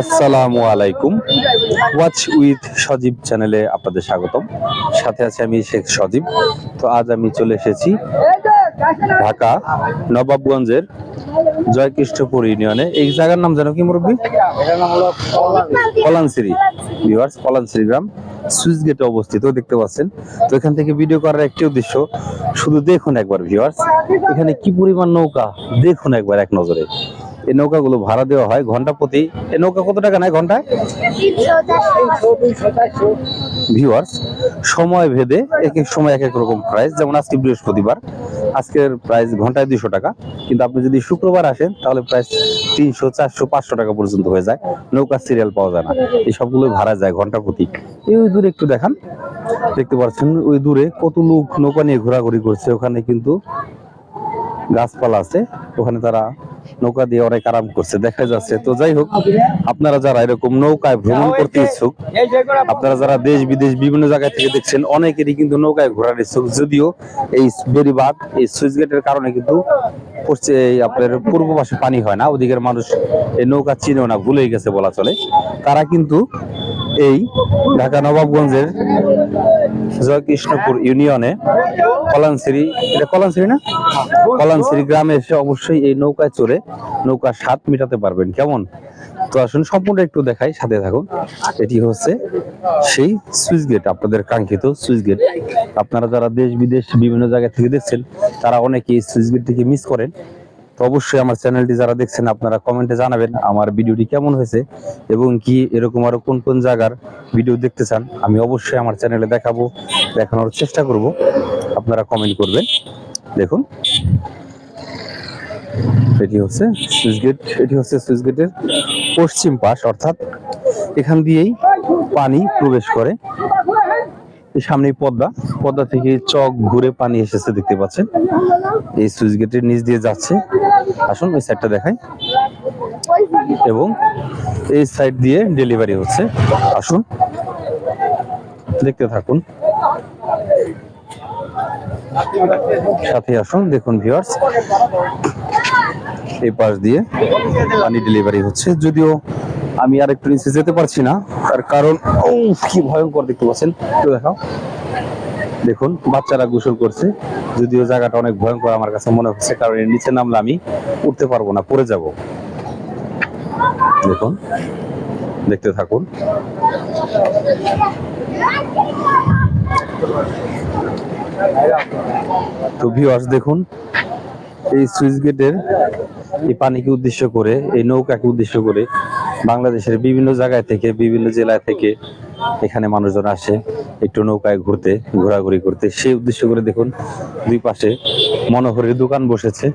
আসসালামু আলাইকুম। Watch with সজীব চ্যানেলে আপনাদের স্বাগতম। সাথে আছে আমি শেখ সজীব। তো আজ আমি চলে এসেছি ঢাকা, নবাবগঞ্জের জয়কৃষ্ণপুর ইউনিয়নে। এই জায়গার নাম জানো কি মুরব্বী? কলানসিরি। ভিউয়ার্স কলানসিরি গ্রাম সুইচ গেটে অবস্থিত, দেখতে পাচ্ছেন। তো এখান থেকে ভিডিও করার একটি উদ্দেশ্য, শুধু দেখুন একবার ভিউয়ার্স এখানে কি পরিমাণ নৌকা? দেখুন একবার এক নজরে। এই নৌকাগুলো ভাড়া দেওয়া হয় ঘণ্টা প্রতি। এই নৌকা কত টাকা নেয় ঘন্টায়? ভিউয়ার্স সময় ভেদে এক এক সময় এক এক রকম প্রাইস যেমন আজকে বৃহস্পতিবার। আজকের প্রাইস ঘন্টায় দুশো টাকা। কিন্তু আপনি যদি শুক্রবার আসেন, তাহলে প্রাইস তিনশো, চারশো, পাঁচশো টাকা পর্যন্ত হয়ে যায়। নৌকা সিরিয়াল পাওয়া যায় না। এই সবগুলো ভাড়া যায় ঘণ্টা প্রতি। এই দূরে একটু দেখান। দেখতে পাচ্ছেন ওই দূরে কত লোক নৌকা নিয়ে ঘোরাঘুরি করছে। ওখানে কিন্তু গাছপালা আছে। ওখানে তারা নৌকা দিয়ে অনেক আরাম করছে, দেখা যাচ্ছে। তো যাই হোক, আপনারা যারা এরকম নৌকায় ভ্রমণ করতে ইচ্ছুক, আপনারা যারা দেশ বিদেশ বিভিন্ন জায়গা থেকে দেখছেন, অনেকেরই কিন্তু নৌকায় ঘোরার ইচ্ছুক। যদিও এই বেরিবাদ এই সুইচ গেটের কারণে কিন্তু আপনার পূর্ব পাশে পানি হয় না, ওদিকের মানুষ এই নৌকা চিনেও না, ভুলেই গেছে বলা চলে। তারা কিন্তু এই ঢাকা নবাবগঞ্জের জয়কৃষ্ণপুর ইউনিয়নে কলানসিরি, এটা কলানসিরি না? কলানসিরি গ্রামে এসে অবশ্যই এই নৌকায় চড়ে নৌকার স্বাদ মেটাতে পারবেন। কেমন? তো আসুন, সম্পূর্ণ একটু দেখাই, সাথে থাকুন। এটি হচ্ছে সেই সুইচ গেট, আপনাদের কাঙ্ক্ষিত সুইচ গেট। আপনারা যারা দেশ বিদেশ বিভিন্ন জায়গা থেকে দেখছেন, তারা অনেকেই সুইচ গেটটিকে মিস করেন। অবশ্যই আমার চ্যানেলটি যারা দেখছেন, আপনারা কমেন্টে জানাবেন আমার ভিডিওটি কেমন হয়েছে এবং কি এরকম আরও কোন কোন জায়গার ভিডিও দেখতে চান, আমি অবশ্যই আমার চ্যানেলে দেখাবো, দেখানোর চেষ্টা করব। আপনারা কমেন্ট করবেন। দেখুন। এটি হচ্ছে সুইচ গেট, এটি হচ্ছে সুইচ গেটের পশ্চিম পাশ, অর্থাৎ এখান দিয়েই পানি প্রবেশ করে। এই সামনেই পদ্মা পদ্মা থেকে চক ঘুরে পানি এসেছে, দেখতে পাচ্ছেন। এই সুইচ গেটের নিচ দিয়ে যাচ্ছে। আসুন ওই সাইডটা দেখাই। এবং এই সাইড দিয়ে ডেলিভারি হচ্ছে। আসুন, দেখতে থাকুন। সাথে আসুন, দেখুন ভিউয়ার্স এই পাশ দিয়ে পানি ডেলিভারি হচ্ছে। যদিও আমি আর একটু নিচে যেতে পারছি না, তার কারণ কি ভয়ঙ্কর দেখতে পাচ্ছেন। দেখাও। দেখুন, বাচ্চারা গোসল করছে। যদিও জায়গাটা অনেক ভয়ঙ্কর আমার কাছে মনে হচ্ছে, কারণ এর নিচে নামলে আমি উঠতে পারব না, পড়ে যাব। দেখুন, দেখতে থাকুন। তো ভিউয়ার্স দেখুন, এই সুইচ গেটের এই পানিকে উদ্দেশ্য করে, এই নৌকাকে উদ্দেশ্য করে বাংলাদেশের বিভিন্ন জায়গায় থেকে, বিভিন্ন জেলা থেকে এখানে মানুষজন আসে। একটু নৌকায় ঘুরতে, ঘোরাঘুরি করতে। সেই উদ্দেশ্য করে দেখুন, দুই পাশে মনোহরের দোকান বসেছে।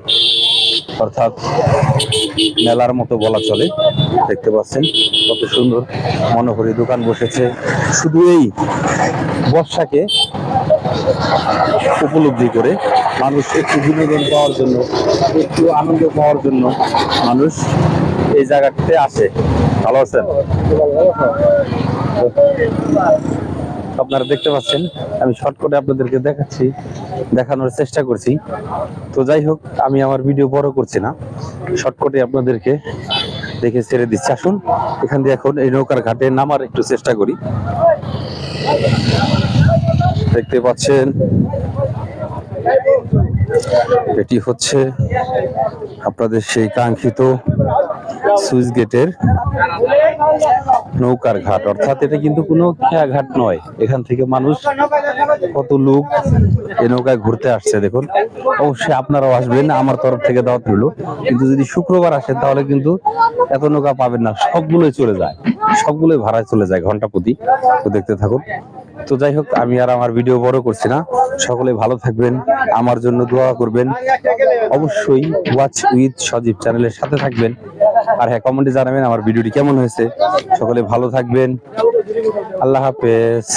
অর্থাৎ মেলার মতো বলা চলে, দেখতে পাচ্ছেন কত সুন্দর মনোহরি দোকান বসেছে। শুধু এই বর্ষাকে উপলব্ধি করে মানুষ একটু বিনোদন পাওয়ার জন্য, একটু আনন্দ পাওয়ার জন্য মানুষ এই জায়গাটাতে আসে। ভালো আছেন? আপনারা দেখতে পাচ্ছেন, আমি শর্টকাটে আপনাদেরকে দেখাচ্ছি, দেখানোর চেষ্টা করছি। তো যাই হোক, আমি আমার ভিডিও বড় করছি না শর্টকাটে আপনাদেরকে দেখে ছেড়ে দিচ্ছি। আসুন, এখান দিয়ে এখন এই নৌকার ঘাটে নামার একটু চেষ্টা করি। দেখতে পাচ্ছেন, এটি হচ্ছে আপনাদের সেই কাঙ্ক্ষিত সুইচ গেটের নৌকার ঘাট। অর্থাৎ এটা কিন্তু কোনো ঘাট নয়। এখান থেকে মানুষ কত লোক এই নৌকায় ঘুরতে আসছে, দেখুন। অবশ্যই আপনারাও আসবেন, আমার তরফ থেকে দাওয়াত রইল। কিন্তু যদি শুক্রবার আসেন তাহলে কিন্তু এত নৌকা পাবেন না, সবগুলোই চলে যায়। সবগুলোই ভাড়ায় চলে যায় ঘণ্টা প্রতি। তো দেখতে থাকুন। তো যাই হোক, আমি আর আমার ভিডিও বড় করছি না। সকলে ভালো থাকবেন, আমার জন্য দোয়া করবেন। অবশ্যই ওয়াচ উইথ সজীব চ্যানেলের সাথে থাকবেন। আর হ্যাঁ কমেন্টে জানাবেন আমার ভিডিওটি কেমন হয়েছে। সকলে ভালো থাকবেন। আল্লাহ হাফেজ।